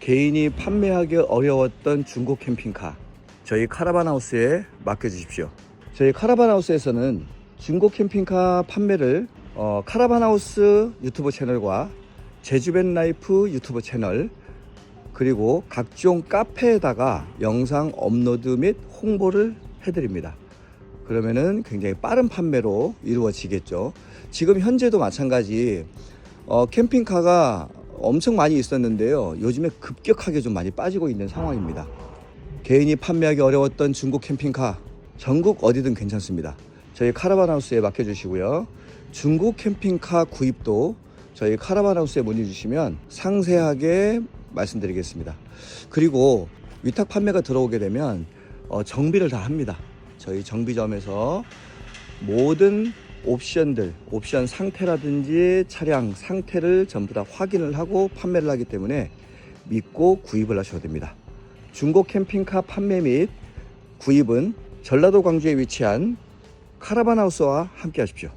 개인이 판매하기 어려웠던 중고 캠핑카 저희 카라반하우스에 맡겨주십시오. 저희 카라반하우스에서는 중고 캠핑카 판매를 어, 카라반하우스 유튜브 채널과 제주벤 라이프 유튜브 채널 그리고 각종 카페에다가 영상 업로드 및 홍보를 해드립니다. 그러면은 굉장히 빠른 판매로 이루어지겠죠. 지금 현재도 마찬가지 어, 캠핑카가 엄청 많이 있었는데요. 요즘에 급격하게 좀 많이 빠지고 있는 상황입니다. 개인이 판매하기 어려웠던 중고 캠핑카 전국 어디든 괜찮습니다. 저희 카라반하우스에 맡겨주시고요. 중고 캠핑카 구입도 저희 카라반하우스에 문의 주시면 상세하게 말씀드리겠습니다. 그리고 위탁 판매가 들어오게 되면 어, 정비를 다 합니다. 저희 정비점에서 모든 옵션들, 옵션 상태라든지 차량 상태를 전부 다 확인을 하고 판매를 하기 때문에 믿고 구입을 하셔도 됩니다. 중고 캠핑카 판매 및 구입은 전라도 광주에 위치한 카라반하우스와 함께 하십시오.